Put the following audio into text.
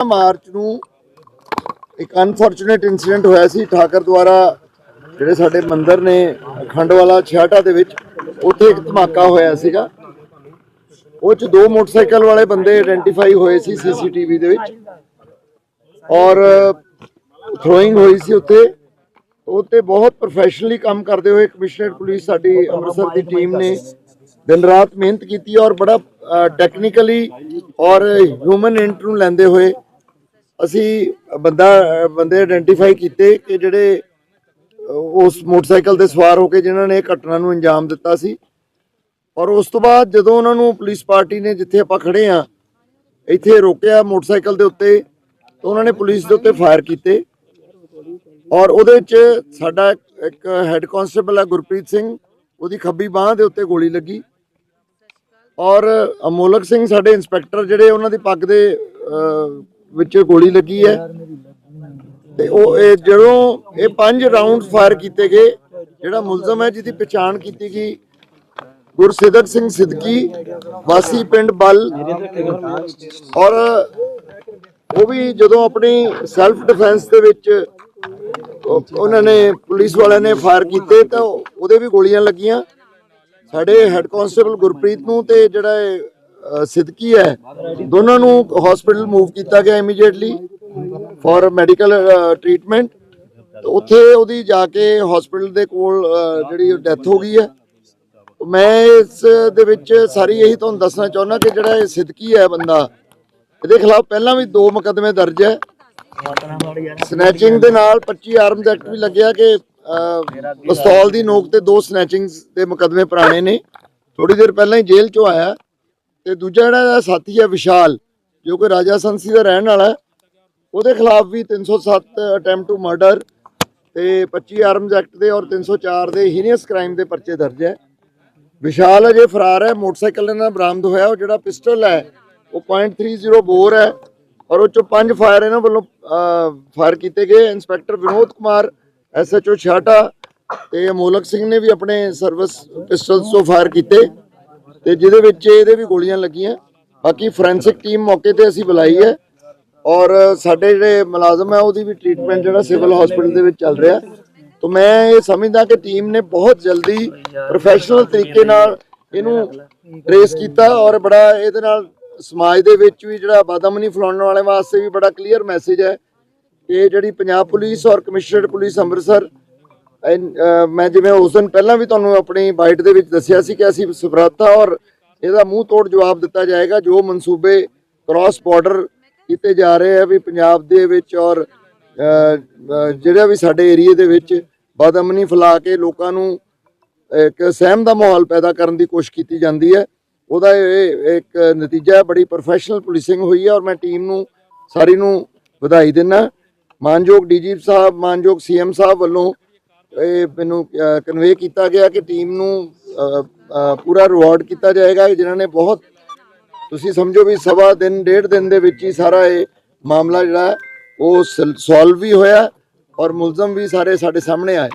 March ਨੂੰ ਇੱਕ unfortunate incident ਹੋਇਆ ਸੀ। ਠਾਕਰ ਦੁਆਰਾ ਜਿਹੜੇ ਸਾਡੇ ਮੰਦਿਰ ਨੇ ਖੰਡਵਾਲਾ ਛਿਆਟਾ ਦੇ ਵਿੱਚ, ਉੱਥੇ ਇੱਕ ਧਮਾਕਾ ਹੋਇਆ ਸੀਗਾ। ਉਹ ਚ ਦੋ ਮੋਟਰਸਾਈਕਲ ਵਾਲੇ ਬੰਦੇ ਆਇਡੈਂਟੀਫਾਈ ਹੋਏ ਸੀ ਸੀਸੀਟੀਵੀ ਦੇ ਵਿੱਚ। ਔਰ ਥਰੋਇੰਗ ਹੋਈ ਸੀ ਉੱਥੇ। ਉੱਤੇ ਬਹੁਤ ਪ੍ਰੋਫੈਸ਼ਨਲੀ ਕੰਮ ਕਰਦੇ ਹੋਏ ਕਮਿਸ਼ਨਰ ਪੁਲਿਸ ਸਾਡੀ ਅੰਮ੍ਰਿਤਸਰ ਦੀ ਟੀਮ ਨੇ ਦਿਨ ਰਾਤ ਮਿਹਨਤ ਕੀਤੀ ਔਰ ਬੜਾ ਟੈਕਨੀਕਲੀ ਔਰ ਹਿਊਮਨ ਇੰਟ ਨੂੰ ਲੈਂਦੇ ਹੋਏ ਅਸੀਂ ਬੰਦਾ ਬੰਦੇ ਆਇਡੈਂਟੀਫਾਈ ਕੀਤੇ ਕਿ ਜਿਹੜੇ ਉਸ ਮੋਟਰਸਾਈਕਲ ਤੇ ਸਵਾਰ ਹੋ ਕੇ ਜਿਨ੍ਹਾਂ ਨੇ ਇਹ ਘਟਨਾ ਨੂੰ ਅੰਜਾਮ ਦਿੱਤਾ ਸੀ। ਔਰ ਉਸ ਤੋਂ ਬਾਅਦ ਜਦੋਂ ਉਹਨਾਂ ਨੂੰ ਪੁਲਿਸ ਪਾਰਟੀ ਨੇ ਜਿੱਥੇ ਆਪਾਂ ਖੜੇ ਆ ਇੱਥੇ ਰੋਕਿਆ ਮੋਟਰਸਾਈਕਲ ਦੇ ਉੱਤੇ ਤਾਂ ਉਹਨਾਂ ਨੇ ਪੁਲਿਸ ਦੇ ਉੱਤੇ ਫਾਇਰ ਕੀਤੇ। ਔਰ ਉਹਦੇ ਵਿੱਚ ਸਾਡਾ ਇੱਕ ਹੈੱਡ ਕਾਂਸਟੇਬਲ ਹੈ ਗੁਰਪ੍ਰੀਤ ਸਿੰਘ ਉਹਦੀ ਖੱਬੀ ਬਾਹ ਦੇ ਉੱਤੇ ਗੋਲੀ ਲੱਗੀ। ਔਰ ਅਮੋਲਕ ਸਿੰਘ ਸਾਡੇ ਇੰਸਪੈਕਟਰ ਜਿਹੜੇ ਉਹਨਾਂ ਦੀ ਪੱਗ ਦੇ ਅਹ, ਵਿੱਚ ਗੋਲੀ ਲੱਗੀ ਹੈ। ਤੇ ਉਹ ਇਹ ਜਦੋਂ ਇਹ ਪੰਜ ਰਾਉਂਡ ਫਾਇਰ ਕੀਤੇ ਗਏ, ਜਿਹੜਾ ਮੁਲਜ਼ਮ ਹੈ ਜਿਹਦੀ ਪਛਾਣ ਕੀਤੀ ਗਈ, ਗੁਰਸਿੱਧਕ ਸਿੰਘ ਸਿੱਧਕੀ, ਵਾਸੀ ਪਿੰਡ ਬਲ ਔਰ ਉਹ ਵੀ ਜਦੋਂ ਆਪਣੀ ਸੈਲਫ ਡਿਫੈਂਸ ਦੇ ਵਿੱਚ ਉਹਨਾਂ ਨੇ ਪੁਲਿਸ ਵਾਲਿਆਂ ਨੇ ਫਾਇਰ ਕੀਤੇ ਤਾਂ ਉਹਦੇ ਵੀ ਗੋਲੀਆਂ ਲੱਗੀਆਂ। ਸਾਡੇ ਹੈੱਡ ਕਾਂਸਟੇਬਲ ਗੁਰਪ੍ਰੀਤ ਨੂੰ ਤੇ ਜਿਹੜਾ ਇਹ, ਹੈ। ਦੋਨਾਂ ਨੂੰ ਹਸਪੀਟਲ ਮੂਵ ਕੀਤਾ ਗਿਆ ਇਮੀਡੀਏਟਲੀ ਫॉर ਮੈਡੀਕਲ ਟ੍ਰੀਟਮੈਂਟ ਉੱਥੇ ਉਹਦੀ ਜਾ ਕੇ ਹਸਪੀਟਲ ਦੇ ਕੋਲ ਜਿਹੜੀ ਡੈਥ ਹੋ ਗਈ ਹੈ। ਮੈਂ ਇਸ ਦੇ ਵਿੱਚ ਸਾਰੀ ਇਹੀ ਤੁਹਾਨੂੰ ਦੱਸਣਾ ਚਾਹੁੰਦਾ ਕਿ ਜਿਹੜਾ ਇਹ ਸਿੱਧਕੀ ਹੈ ਬੰਦਾ ਇਹਦੇ ਖਿਲਾਫ ਪਹਿਲਾਂ ਵੀ ਦੋ ਮੁਕੱਦਮੇ ਦਰਜ ਹੈ। ਸਨੈਚਿੰਗ ਦੇ ਨਾਲ 25 ਆਰਮਸ ਐਕਟ ਵੀ ਲੱਗਿਆ ਕਿ ਅਹ, ਪਿਸਤੌਲ ਦੀ ਨੋਕ ਤੇ ਦੋ ਸਨੈਚਿੰਗਸ ਦੇ ਮੁਕੱਦਮੇ ਪੁਰਾਣੇ ਨੇ। ਥੋੜੀ ਦੇਰ ਪਹਿਲਾਂ ਹੀ ਜੇਲ੍ਹ ਚੋਂ ਆਇਆ। ਤੇ ਦੂਜਾ ਜਿਹੜਾ ਸਾਥੀ ਹੈ ਵਿਸ਼ਾਲ, ਜੋ ਕਿ ਰਾਜਾ ਸੰਸੀ ਦਾ ਰਹਿਣ ਵਾਲਾ ਉਹਦੇ ਖਿਲਾਫ ਵੀ 307 ਅਟੈਂਪਟ ਟੂ ਮਰਡਰ ਤੇ 25 ਆਰਮਜ਼ ਐਕਟ ਦੇ ਔਰ 304 ਦੇ ਹੀਨੀਅਸ ਕ੍ਰਾਈਮ ਦੇ ਪਰਚੇ ਦਰਜ ਹੈ। ਵਿਸ਼ਾਲ ਅਜੇ ਫਰਾਰ ਹੈ, ਮੋਟਰਸਾਈਕਲ ਇਹਨਾਂ ਦਾ ਬਰਾਮਦ ਹੋਇਆ, ਉਹ ਜਿਹੜਾ ਪਿਸਟਲ ਹੈ, ਉਹ .30 ਬੋਰ ਹੈ ਔਰ ਉਹ ਚੋਂ ਪੰਜ ਫਾਇਰ ਇਹਨਾਂ ਵੱਲੋਂ ਫਾਇਰ ਕੀਤੇ ਗਏ। ਇੰਸਪੈਕਟਰ ਵਿਨੋਦ ਕੁਮਾਰ ਐਸਐਚਓ ਛਾਟਾ ਤੇ ਅਮੋਲਕ ਸਿੰਘ ਨੇ ਵੀ ਆਪਣੇ ਸਰਵਿਸ ਪਿਸਟਲਸ ਤੋਂ ਫਾਇਰ ਕੀਤੇ। ਤੇ ਜਿਹਦੇ ਵਿੱਚ ਇਹਦੇ ਵੀ ਗੋਲੀਆਂ ਲੱਗੀਆਂ। ਬਾਕੀ ਫੋਰੈਂਸਿਕ ਟੀਮ ਮੌਕੇ ਤੇ ਅਸੀਂ ਬੁਲਾਈ ਹੈ। ਔਰ ਸਾਡੇ ਜਿਹੜੇ ਮੁਲਾਜ਼ਮ ਹੈ, ਉਹਦੀ ਵੀ ਟ੍ਰੀਟਮੈਂਟ ਜਿਹੜਾ ਸਿਵਲ ਹਸਪੀਟਲ ਦੇ ਵਿੱਚ ਚੱਲ ਰਿਹਾ। ਤਾਂ ਮੈਂ ਇਹ ਸਮਝਦਾ ਕਿ ਟੀਮ ਨੇ ਬਹੁਤ ਜਲਦੀ ਪ੍ਰੋਫੈਸ਼ਨਲ ਤਰੀਕੇ ਨਾਲ ਇਹਨੂੰ ਟ੍ਰੇਸ ਕੀਤਾ ਔਰ ਬੜਾ ਇਹਦੇ ਨਾਲ ਸਮਾਜ ਦੇ ਵਿੱਚ ਵੀ ਜਿਹੜਾ ਬਾਦਮਨੀ ਫੈਲਾਉਣ ਵਾਲੇ ਵਾਸਤੇ ਵੀ ਬੜਾ ਕਲੀਅਰ ਮੈਸੇਜ ਹੈ। ਕਿ ਜਿਹੜੀ ਪੰਜਾਬ ਪੁਲਿਸ ਔਰ ਕਮਿਸ਼ਨਰਡ ਪੁਲਿਸ ਅੰਮ੍ਰਿਤਸਰ Uh, ਮੈਂ ਜਿਵੇਂ ਉਸ ਦਿਨ ਪਹਿਲਾਂ ਵੀ ਤੁਹਾਨੂੰ ਆਪਣੀ ਬਾਈਟ ਦੇ ਵਿੱਚ ਦੱਸਿਆ ਸੀ ਕਿ ਅਸੀਂ ਸਬਰਾਤਾ ਔਰ ਇਹਦਾ ਮੂੰਹ ਤੋੜ ਜਵਾਬ ਦਿੱਤਾ ਜਾਏਗਾ, ਜੋ ਮਨਸੂਬੇ ਕ੍ਰਾਸ ਬਾਰਡਰ ਕੀਤੇ ਜਾ ਰਹੇ ਆ ਵੀ ਪੰਜਾਬ ਦੇ ਵਿੱਚ ਔਰ ਜਿਹੜਾ ਵੀ ਸਾਡੇ ਏਰੀਏ ਦੇ ਵਿੱਚ ਬਦਅਮਨੀ ਫੈਲਾ ਕੇ ਲੋਕਾਂ ਨੂੰ ਇੱਕ ਸਹਿਮ ਦਾ ਮਾਹੌਲ ਪੈਦਾ ਕਰਨ ਦੀ ਕੋਸ਼ਿਸ਼ ਕੀਤੀ ਜਾਂਦੀ ਹੈ। ਉਹਦਾ ਇਹ, ਇੱਕ ਨਤੀਜਾ ਹੈ, ਬੜੀ ਪ੍ਰੋਫੈਸ਼ਨਲ ਪੁਲਿਸਿੰਗ ਹੋਈ ਹੈ ਔਰ ਮੈਂ ਟੀਮ ਨੂੰ, ਸਾਰੀ ਨੂੰ ਵਧਾਈ ਦਿੰਦਾ। ਮਾਨਯੋਗ ਡੀਜੀਪ ਸਾਹਿਬ, ਮਾਨਯੋਗ ਸੀਐਮ ਸਾਹਿਬ ਵੱਲੋਂ ਇਹ ਮੈਨੂੰ ਕਨਵੇ ਕੀਤਾ ਗਿਆ ਕਿ ਟੀਮ ਨੂੰ ਪੂਰਾ ਰਿਵਾਰਡ ਕੀਤਾ ਜਾਏਗਾ। ਜਿਨ੍ਹਾਂ ਨੇ ਬਹੁਤ, ਤੁਸੀਂ ਸਮਝੋ ਵੀ ਸਵਾ ਦਿਨ, ਡੇਢ ਦਿਨ ਦੇ ਵਿੱਚ ਹੀ ਸਾਰਾ ਇਹ ਮਾਮਲਾ ਜਿਹੜਾ ਹੈ, ਉਹ ਸੋਲਵ ਵੀ ਹੋਇਆ ਔਰ ਮੁਲਜ਼ਮ ਵੀ ਸਾਰੇ ਸਾਡੇ ਸਾਹਮਣੇ ਆਏ।